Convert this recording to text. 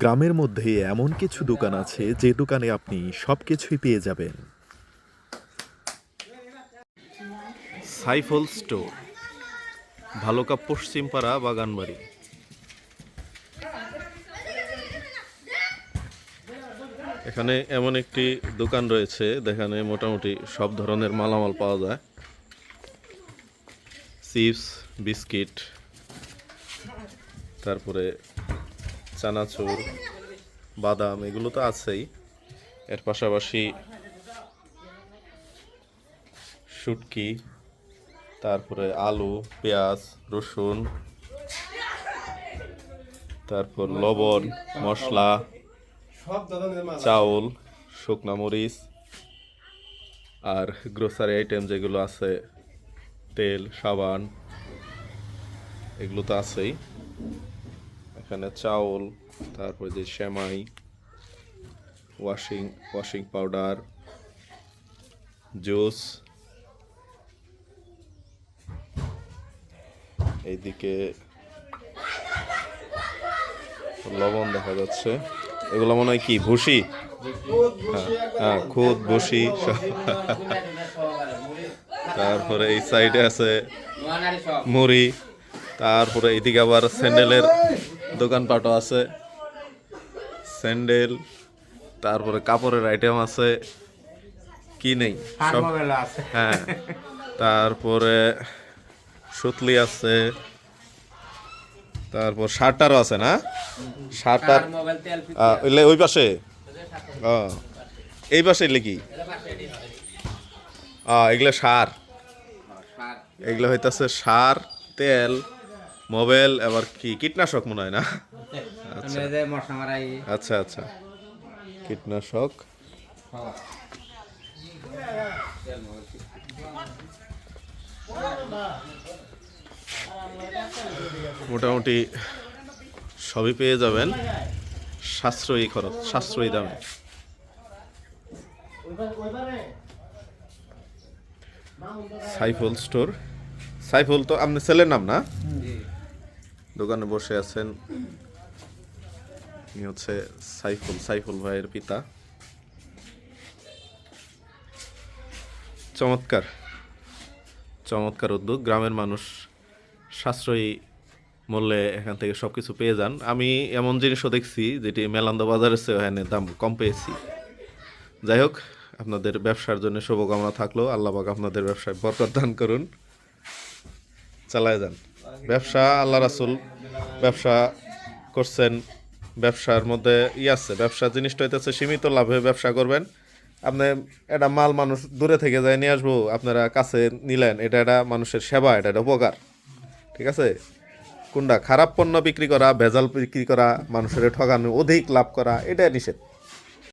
গ্রামের মধ্যে এমন কিছু দোকান আছে যে দোকানে আপনি সব কিছুই পেয়ে যাবেন। সাইফল স্টোর, ভালুকা পশ্চিমপাড়া, বাগানবাড়ি। এখানে এমন একটি দোকান রয়েছে, যেখানে মোটামুটি সব ধরনের মালামাল পাওয়া যায়। চিপস, বিস্কিট, তারপরে চানাচুর, বাদাম, এগুলো তো আছেই। এর পাশাপাশি শুটকি, তারপরে আলু, পেঁয়াজ, রসুন, তারপর লবণ, মশলা, চাউল, শুকনা মরিচ, আর গ্রোসারি আইটেম যেগুলো আছে, তেল, সাবান, এগুলো তো আছেই। এখানে চাউল, তারপরে যে সেমাই ওয়াশিং ওয়াশিং পাউডার জুস এইদিকে লবণ দেখা যাচ্ছে। এগুলো মনে হয় কি, ভুসি? হ্যাঁ খুদ, ভুসি তারপরে এই সাইডে আছে মুড়ি, তারপরে এদিকে আবার স্যান্ডেলের দোকানপাটও আছে স্যান্ডেল তারপরে কাপড়ের আইটেম আছে কি নেই সব হ্যাঁ তারপরে সুতলি আছে তারপর শার্টারও আছে না? শার্টার ওই পাশে? ও এই পাশে এলে কি? আহ, এগুলো সার। এগুলো হইতাছে সার তেল মোবাইল আবার কি? কীটনাশক মনে হয় না? মারাই। আচ্ছা আচ্ছা। কীটনাশক। মোটামুটি সবই পেয়ে যাবেন। সাশ্রয়ী খরচ সাশ্রয়ী দামে। সাইফুল স্টোর। সাইফুল তো আপনার ছেলের নাম না? দোকানে বসে আছেন হচ্ছে সাইফুল সাইফুল ভাইয়ের পিতা। চমৎকার চমৎকার উদ্যোগ। গ্রামের মানুষ সাশ্রয়ী মূল্যে এখান থেকে সব কিছু পেয়ে যান। আমি এমন জিনিসও দেখছি যেটি মেলান্দ বাজারের চেয়ে এখানে দাম কম পেয়েছি। যাই হোক, আপনাদের ব্যবসার জন্য শুভকামনা থাকল। আল্লাহ পাক আপনাদের ব্যবসায় বরকত দান করুন। চালায় যান। ব্যবসা, আল্লাহ রাসুল ব্যবসা করছেন, ব্যবসার মধ্যে ই আছে, ব্যবসা জিনিসটা হইতেছে সীমিত লাভে ব্যবসা করবেন। আপনি এটা মাল মানুষ দূরে থেকে যায় নিয়ে আসব, আপনারা কাছে নিলেন, এটা একটা মানুষের সেবা, এটা একটা উপকার। ঠিক আছে? কোনটা? খারাপ পণ্য বিক্রি করা, ভেজাল বিক্রি করা, মানুষের ঠকানো অধিক লাভ করা এটা নিষেধ।